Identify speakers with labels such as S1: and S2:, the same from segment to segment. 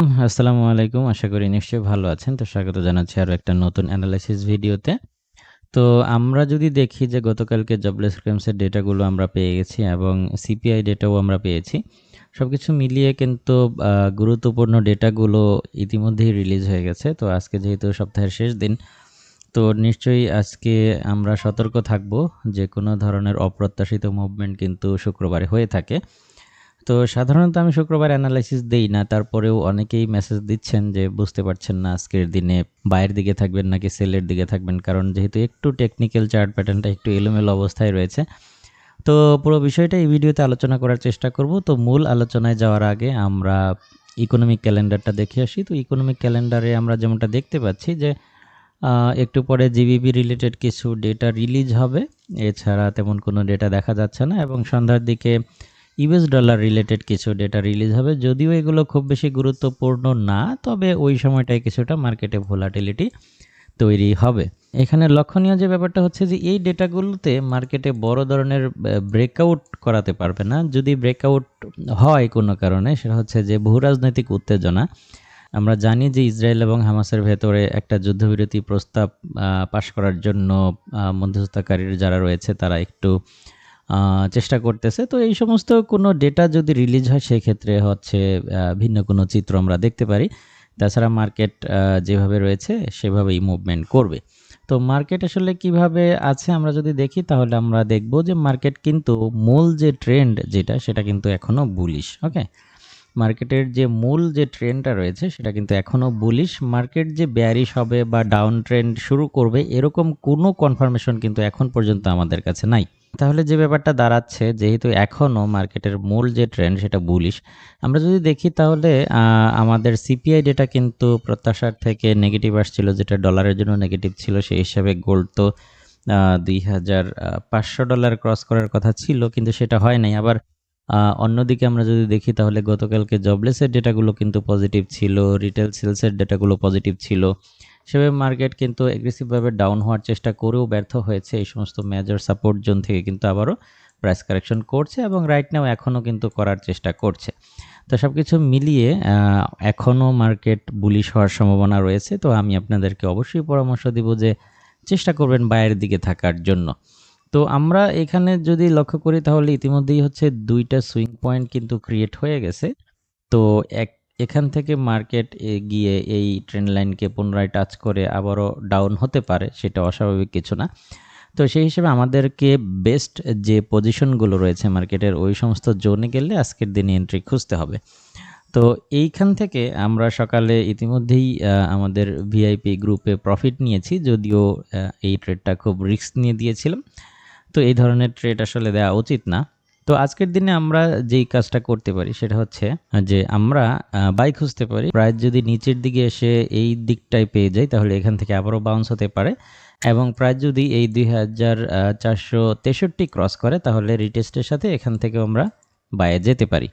S1: আসসালামু আলাইকুম। আশা করি নিশ্চয়ই ভালো আছেন। তো স্বাগত জানাচ্ছি আরও একটা নতুন অ্যানালাইসিস ভিডিওতে তো আমরা যদি দেখি যে গতকালকে জবলেস ক্লেমসের ডেটাগুলো আমরা পেয়ে গেছি এবং সিপিআই ডেটাও আমরা পেয়েছি সব কিছু মিলিয়ে কিন্তু গুরুত্বপূর্ণ ডেটাগুলো ইতিমধ্যেই রিলিজ হয়ে গেছে। তো আজকে যেহেতু সপ্তাহের শেষ দিন, তো নিশ্চয়ই আজকে আমরা সতর্ক থাকব যে কোনো ধরনের অপ্রত্যাশিত মুভমেন্ট কিন্তু শুক্রবারে হয়ে থাকে। তো সাধারণত আমি শুক্রবার অ্যানালাইসিস দেই না, তারপরেও অনেকেই মেসেজ দিচ্ছেন যে বুঝতে পারছেন না আজকের দিনে বাইরের দিকে থাকবেন নাকি সেলের দিকে থাকবেন, কারণ যেহেতু একটু টেকনিক্যাল চার্ট প্যাটার্নটা একটু এলোমেলো অবস্থায় রয়েছে। তো পুরো বিষয়টা এই ভিডিওতে আলোচনা করার চেষ্টা করব। তো মূল আলোচনায় যাওয়ার আগে আমরা ইকোনমিক ক্যালেন্ডারটা দেখে আসি। তো ইকোনমিক ক্যালেন্ডারে আমরা যেমনটা দেখতে পাচ্ছি যে একটু পরে জিবিপি রিলেটেড কিছু ডেটা রিলিজ হবে। এছাড়া তেমন কোনো ডেটা দেখা যাচ্ছে না এবং সন্ধ্যার দিকে ইউএস ডলার রিলেটেড কিছু ডেটা রিলিজ হবে। যদিও এগুলো খুব বেশি গুরুত্বপূর্ণ না, তবে ওই সময়টায় কিছুটা মার্কেটে ভোলাটিলিটি তৈরি হবে। এখানে লক্ষণীয় যে ব্যাপারটা হচ্ছে যে, এই ডেটাগুলোতে মার্কেটে বড় ধরনের ব্রেকআউট করাতে পারবে না। যদি ব্রেকআউট হয় কোনো কারণে, সেটা হচ্ছে যে ভূ রাজনৈতিক উত্তেজনা। আমরা জানি যে ইসরায়েল এবং হামাসের ভেতরে একটা যুদ্ধবিরতি প্রস্তাব পাশ করার জন্য মধ্যস্থতাকারীর যারা রয়েছে, তারা একটু চেষ্টা করতেছে। তো এই সমস্ত কোনো ডেটা যদি রিলিজ হয়, সেক্ষেত্রে হচ্ছে ভিন্ন কোনো চিত্র আমরা দেখতে পারি। তাছাড়া মার্কেট যেভাবে রয়েছে, সেভাবেই মুভমেন্ট করবে। তো মার্কেট আসলে কীভাবে আছে আমরা যদি দেখি, তাহলে আমরা দেখব যে মার্কেট কিন্তু মূল যে ট্রেন্ড যেটা, সেটা কিন্তু এখনও বুলিশ ওকে মার্কেটের যে মূল যে ট্রেন্ডটা রয়েছে, সেটা কিন্তু এখনও বুলিশ মার্কেট যে ব্যারিশ হবে বা ডাউন ট্রেন্ড শুরু করবে, এরকম কোনো কনফার্মেশন কিন্তু এখন পর্যন্ত আমাদের কাছে নাই। তাহলে যে ব্যাপারটা দাঁড়াচ্ছে, যেহেতু এখনও মার্কেটের মূল যে ট্রেন্ড সেটা বুলিশ আমরা যদি দেখি তাহলে আমাদের সিপিআই ডেটা কিন্তু প্রত্যাশার থেকে নেগেটিভ আসছিল, যেটা ডলারের জন্য নেগেটিভ ছিল, সেই হিসাবে গোল্ড তো দুই হাজার পাঁচশো ডলার ক্রস করার কথা ছিল, কিন্তু সেটা হয় নাই। আবার অন্যদিকে আমরা যদি দেখি তাহলে গতকালকে জবলেসের ডেটাগুলো কিন্তু পজিটিভ ছিল রিটেল সেলসের ডেটাগুলো পজিটিভ ছিল। সেভাবে মার্কেট কিন্তু এগ্রেসিভভাবে ডাউন হওয়ার চেষ্টা করেও ব্যর্থ হয়েছে। এই সমস্ত মেজর সাপোর্ট জোন থেকে কিন্তু আবারও প্রাইস কারেকশন করছে এবং রাইট নাও এখনও কিন্তু করার চেষ্টা করছে। তো সব কিছু মিলিয়ে এখনও মার্কেট বুলিশ হওয়ার সম্ভাবনা রয়েছে। তো আমি আপনাদেরকে অবশ্যই পরামর্শ দিব যে চেষ্টা করবেন বাইরের দিকে থাকার জন্য। তো আমরা এখানে যদি লক্ষ্য করি তাহলে ইতিমধ্যেই হচ্ছে দুইটা সুইং পয়েন্ট কিন্তু ক্রিয়েট হয়ে গেছে। তো এক এখান থেকে মার্কেট গিয়ে এই ট্রেন্ড লাইনকে পুনরায় টাচ করে আবারও ডাউন হতে পারে, সেটা অস্বাভাবিক কিছু না। তো সেই হিসেবে আমাদেরকে বেস্ট যে পজিশনগুলো রয়েছে মার্কেটের, ওই সমস্ত জোনে গেলে আজকের দিনে এন্ট্রি খুঁজতে হবে। তো এইখান থেকে আমরা সকালে ইতিমধ্যেই আমাদের ভিআইপি গ্রুপে প্রফিট নিয়েছি, যদিও এই ট্রেডটা খুব রিস্ক নিয়ে দিয়েছিলাম। তো এই ধরনের ট্রেড আসলে দেওয়া উচিত না। তো আজকের দিনে আমরা যেই কাজটা করতে পারি সেটা হচ্ছে যে আমরা বাই খুঁজতে পারি। প্রাইস যদি নিচের দিকে এসে এই দিকটায় পেয়ে যাই, তাহলে এখান থেকে আবারও বাউন্স হতে পারে। এবং প্রাইস যদি এই দুই হাজার চারশো তেষট্টি ক্রস করে, তাহলে রিটেস্টের সাথে এখান থেকে আমরা বাইরে যেতে পারি।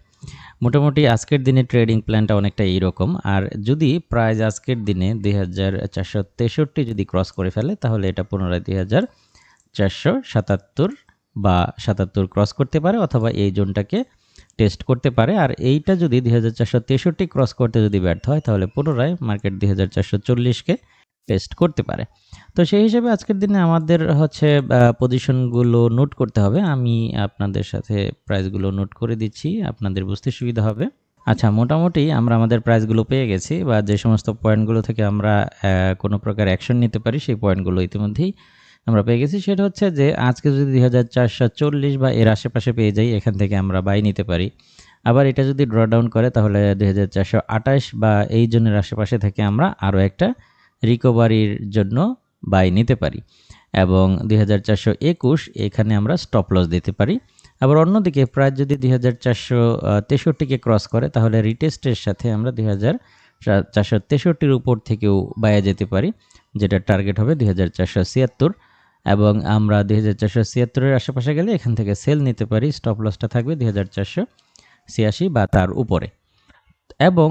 S1: মোটামুটি আজকের দিনে ট্রেডিং প্ল্যানটা অনেকটা এইরকম। আর যদি প্রাইস আজকের দিনে দুই হাজার চারশো তেষট্টি যদি ক্রস করে ফেলে, তাহলে এটা পুনরায় দুই চারশো সাতাত্তর বা সাতাত্তর ক্রস করতে পারে অথবা এই জোনটাকে টেস্ট করতে পারে। আর এইটা যদি দুই হাজার চারশো তেষট্টি ক্রস করতে যদি ব্যর্থ হয়, তাহলে পুনরায় মার্কেট দুই চল্লিশকে টেস্ট করতে পারে। তো সেই হিসেবে আজকের দিনে আমাদের হচ্ছে পজিশনগুলো নোট করতে হবে। আমি আপনাদের সাথে প্রাইসগুলো নোট করে দিচ্ছি, আপনাদের বুঝতে সুবিধা হবে। আচ্ছা মোটামুটি আমরা আমাদের প্রাইসগুলো পেয়ে গেছি, বা যে সমস্ত পয়েন্টগুলো থেকে আমরা কোনো প্রকার অ্যাকশন নিতে পারি, সেই পয়েন্টগুলো ইতিমধ্যেই আমরা পেয়ে গেছি। সেটা হচ্ছে যে আজকে যদি দুই হাজার চারশো চল্লিশ বা এর আশেপাশে পেয়ে যাই, এখান থেকে আমরা বাই নিতে পারি। আবার এটা যদি ড্র ডাউন করে, তাহলে দুই হাজার চারশো আঠাশ বা এই জনের আশেপাশে থেকে আমরা আরও একটা রিকভারির জন্য বাই নিতে পারি। এবং দুই হাজার চারশো একুশ এখানে আমরা স্টপ লস দিতে পারি। আবার অন্যদিকে প্রায় যদি দুই হাজার ক্রস করে, তাহলে রিটেস্টের সাথে আমরা দুই হাজার চারশো তেষট্টির উপর থেকেও বাইরে যেতে পারি যেটা টার্গেট হবে দুই হাজার চারশো ছিয়াত্তর। এবং আমরা দুই হাজার চারশো ছিয়াত্তরের আশেপাশে গেলে এখান থেকে সেল নিতে পারি স্টপ লসটা থাকবে দুই হাজার চারশো ছিয়াশি বা তার উপরে। এবং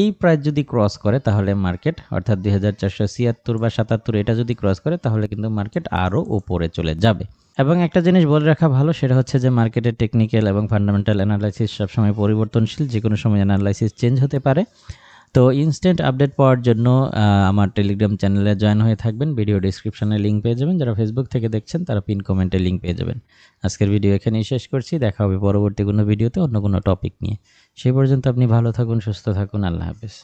S1: এই প্রাইস যদি ক্রস করে তাহলে মার্কেট অর্থাৎ দুই হাজার চারশো ছিয়াত্তর বা সাতাত্তর এটা যদি ক্রস করে তাহলে কিন্তু মার্কেট আরও উপরে চলে যাবে। এবং একটা জিনিস বলে রাখা ভালো, সেটা হচ্ছে যে মার্কেটের টেকনিক্যাল এবং ফান্ডামেন্টাল অ্যানালাইসিস সবসময় পরিবর্তনশীল যে কোনো সময় অ্যানালাইসিস চেঞ্জ হতে পারে। তো ইনস্ট্যান্ট আপডেট পাওয়ার জন্য আমার টেলিগ্রাম চ্যানেলে জয়েন হয়ে থাকবেন। ভিডিও ডিসক্রিপশনে লিঙ্ক পেয়ে যাবেন। যারা ফেসবুক থেকে দেখছেন, তারা পিন কমেন্টে লিঙ্ক পেয়ে যাবেন। আজকের ভিডিও এখানেই শেষ করছি। দেখা হবে পরবর্তী কোনো ভিডিওতে অন্য কোনো টপিক নিয়ে। সেই পর্যন্ত আপনি ভালো থাকুন, সুস্থ থাকুন। আল্লাহ হাফেজ।